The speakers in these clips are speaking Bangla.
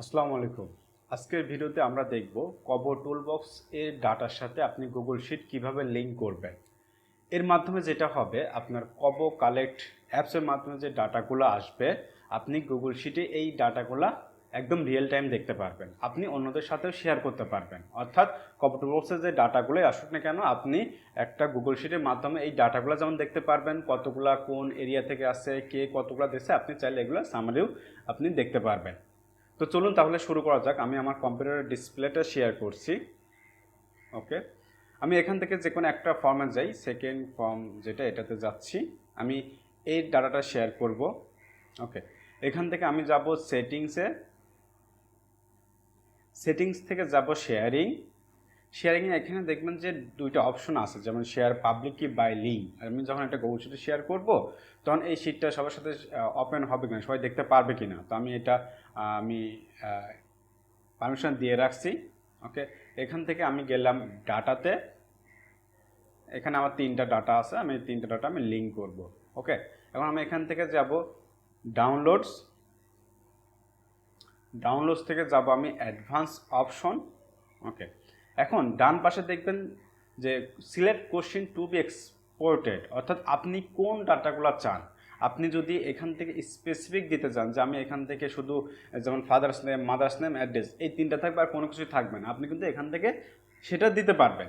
আসসালামু আলাইকুম। আজকের ভিডিওতে আমরা দেখব কব টুলবক্স এর ডাটার সাথে আপনি গুগল শিট কীভাবে লিংক করবেন। এর মাধ্যমে যেটা হবে, আপনার কব কালেক্ট অ্যাপসের মাধ্যমে যে ডাটাগুলো আসবে, আপনি গুগল শিটে এই ডাটাগুলো একদম রিয়েল টাইম দেখতে পারবেন। আপনি অন্যদের সাথেও শেয়ার করতে পারবেন। অর্থাৎ কব টুলবক্সের যে ডাটাগুলোই আসুক না কেন, আপনি একটা গুগল শিটের মাধ্যমে এই ডাটাগুলো যেমন দেখতে পারবেন, কতগুলা কোন এরিয়া থেকে আসছে, কে কতগুলো দেশে আপনি চাইলে এগুলো সামারিও আপনি দেখতে পারবেন। তো চলুন তাহলে শুরু করা যাক। আমি আমার কম্পিউটারের ডিসপ্লেটা শেয়ার করছি। ওকে আমি এখান থেকে যে কোনো একটা ফর্মে যাই সেকেন্ড ফর্ম যেটা, এটাতে যাচ্ছি। আমি এই ডাটাটা শেয়ার করব। ওকে এখান থেকে আমি যাব সেটিংসে সেটিংস থেকে যাব শেয়ারিং শেয়ারিং এখানে দেখবেন যে দুইটা অপশন আছে, যেমন শেয়ার পাবলিক কি বাই লিঙ্ক আমি যখন একটা গুগল শিটে শেয়ার করব, তখন এই শিটটা সবার সাথে ওপেন হবে কিনা, সবাই দেখতে পারবে কিনা। তো আমি এটা আমি পারমিশন দিয়ে রাখছি ওকে এখান থেকে আমি গেলাম ডাটাতে। এখানে আমার তিনটা ডাটা আছে, আমি তিনটা ডাটা আমি লিঙ্ক করব ওকে এখন আমি এখান থেকে যাব ডাউনলোডস ডাউনলোডস থেকে যাব আমি অ্যাডভান্স অপশন ওকে এখন ডান পাশে দেখবেন যে select question to be exported অর্থাৎ আপনি কোন ডাটাগুলো চান। আপনি যদি এখান থেকে স্পেসিফিক দিতে চান যে আমি এখান থেকে শুধু, যেমন father's name mother's name address এই তিনটা থাকবে আর কোনো কিছুই থাকবে না। আপনি কিন্তু এখান থেকে সেটা দিতে পারবেন।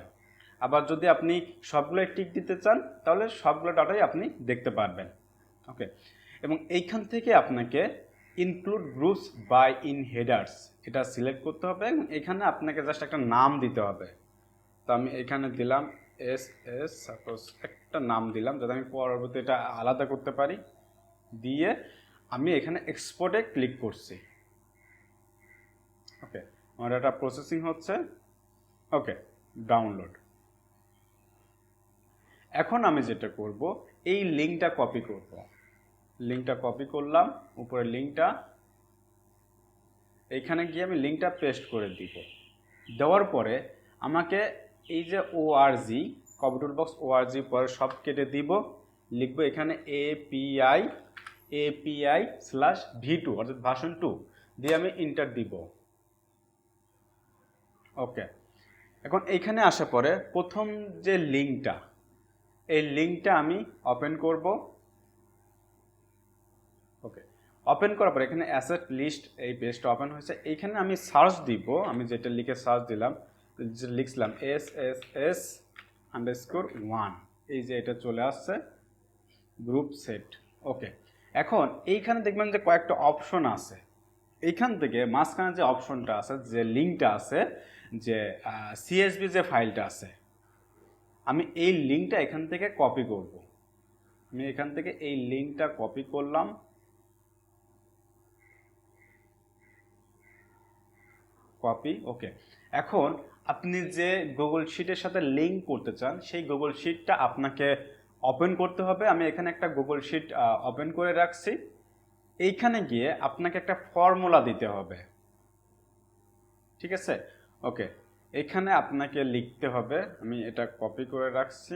আবার যদি আপনি সবগুলো টিক দিতে চান, তাহলে সবগুলো ডাটাই আপনি দেখতে পারবেন। ওকে এবং এইখান থেকে আপনাকে include groups by in headers এটা সিলেক্ট করতে হবে এখানে আপনাকে জাস্ট একটা নাম দিতে হবে। তো আমি এখানে দিলাম এস এস সাপোজ একটা নাম দিলাম যাতে আমি পরবর্তী এটা আলাদা করতে পারি। দিয়ে আমি এখানে এক্সপোর্টে ক্লিক করছি। ওকে আমার এটা প্রসেসিং হচ্ছে। ওকে ডাউনলোড এখন আমি যেটা করব, এই লিঙ্কটা কপি করব। লিঙ্কটা কপি করলাম উপরে লিঙ্কটা। এইখানে গিয়ে আমি লিঙ্কটা পেস্ট করে দিব। দেওয়ার পরে আমাকে এই যে ও ওআরজি কম্পিউটার বক্স ও ওআরজি পরে সব কেটে দিব। লিখব এখানে API API slash V two অর্থাৎ ভাষণ টু দিয়ে আমি ইন্টার দিব। ওকে এখন এইখানে আসার পরে প্রথম যে লিঙ্কটা, এই লিঙ্কটা আমি ওপেন করব। ওপেন করার পর এখানে অ্যাসেট লিস্ট এই পেজটা ওপেন হয়েছে। এইখানে আমি সার্চ দিব, আমি যেটা লিখে সার্চ দিলাম লিখছিলাম S S S underscore one এই যে এটা চলে আসছে গ্রুপ সেট ওকে এখন এইখানে দেখবেন যে কয়েকটা অপশন আছে। এইখান থেকে মাঝখানে যে অপশনটা আছে, যে লিঙ্কটা আছে, যে সিএসবি যে ফাইলটা আছে, আমি এই লিঙ্কটা এখান থেকে কপি করব। আমি এখান থেকে এই লিঙ্কটা কপি করলাম। কপি ওকে এখন আপনি যে গুগল শিটের সাথে লিঙ্ক করতে চান, সেই গুগল শিটটা আপনাকে ওপেন করতে হবে। আমি এখানে একটা গুগল শিট ওপেন করে রাখছি। এইখানে গিয়ে আপনাকে একটা ফর্মুলা দিতে হবে। ঠিক আছে? ওকে এখানে আপনাকে লিখতে হবে। আমি এটা কপি করে রাখছি।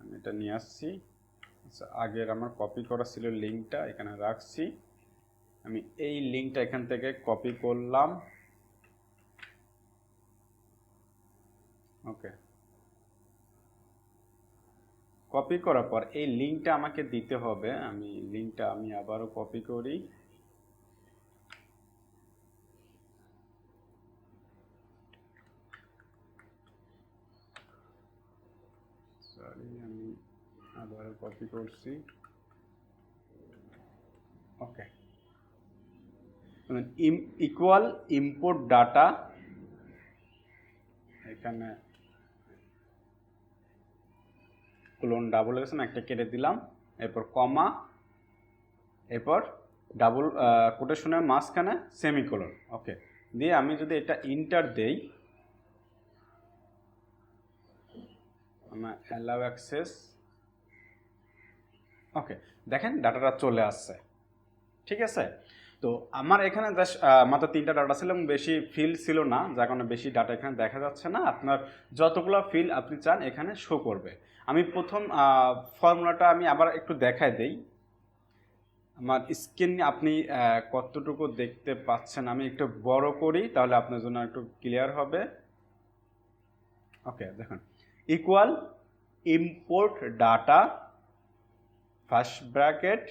আমি এটা নিয়ে আসছি। আচ্ছা আগের আমার কপি করা ছিল লিঙ্কটা এখানে রাখছি। আমি এই লিঙ্কটা এখান থেকে কপি করলাম। ওকে কপি করার পর এই লিঙ্কটা আমাকে দিতে হবে। আমি লিঙ্কটা আমি আবারও কপি করি। সরি আমি আবারও কপি করছি। ওকে ইকুয়াল ইম্পোর্ট ডাটা এখানে ক্লোন ডাবল গেছে একটা কেটে দিলাম, এরপর কমা এরপর ডাবল কোটেশনের মাঝখানে সেমিকোলন ওকে দিয়ে আমি যদি এটা ইন্টার দেই আমার অ্যালাউ অ্যাক্সেস ওকে দেখেন ডাটাটা চলে আসছে, ঠিক আছে? তো আমার এখানে জাস্ট মাত্র তিনটা ডাটা ছিল এবং বেশি ফিল্ড ছিল না, যার কারণে বেশি ডাটা এখানে দেখা যাচ্ছে না। আপনার যতগুলো ফিল আপনি চান এখানে শো করবে। আমি প্রথম ফর্মুলাটা আমি আবার একটু দেখাই দেই। আমার স্ক্রিন আপনি কতটুকু দেখতে পাচ্ছেন আমি একটু বড় করি, তাহলে আপনার জন্য একটু ক্লিয়ার হবে। ওকে দেখুন। Equal import data first bracket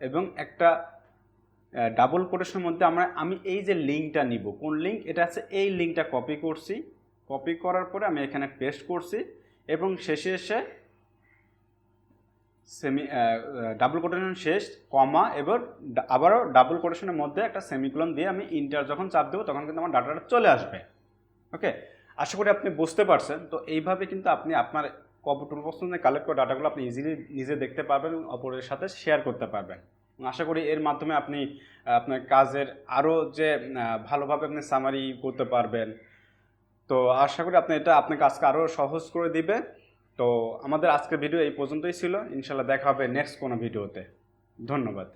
এবং একটা ডাবল কোটেশনের মধ্যে আমরা, আমি এই যে লিঙ্কটা নিব, কোন লিঙ্ক এটা আছে এই লিঙ্কটা কপি করছি। কপি করার পরে আমি এখানে পেস্ট করছি এবং শেষে এসে সেমি ডাবল কোটেশন শেষ কমা এবার আবারও ডাবল কোটেশনের মধ্যে একটা সেমিকুলন দিয়ে আমি ইন্টার যখন চাপ দেবো, তখন কিন্তু আমার ডাটাটা চলে আসবে। ওকে আশা করি আপনি বুঝতে পারছেন। তো এইভাবে কিন্তু আপনি আপনার কম্পিউটার পছন্দের কালেক্ট করা ডাটাগুলো আপনি ইজিলি নিজে দেখতে পারবেন এবং অপরের সাথে শেয়ার করতে পারবেন। আশা করি এর মাধ্যমে আপনি আপনার কাজের আরও যে ভালোভাবে আপনি সামারি করতে পারবেন। তো আশা করি আপনি এটা, আপনার কাজকে আরও সহজ করে দিবে। তো আমাদের আজকের ভিডিও এই পর্যন্তই ছিল। ইনশাল্লাহ দেখা হবে নেক্সট কোনো ভিডিওতে ধন্যবাদ।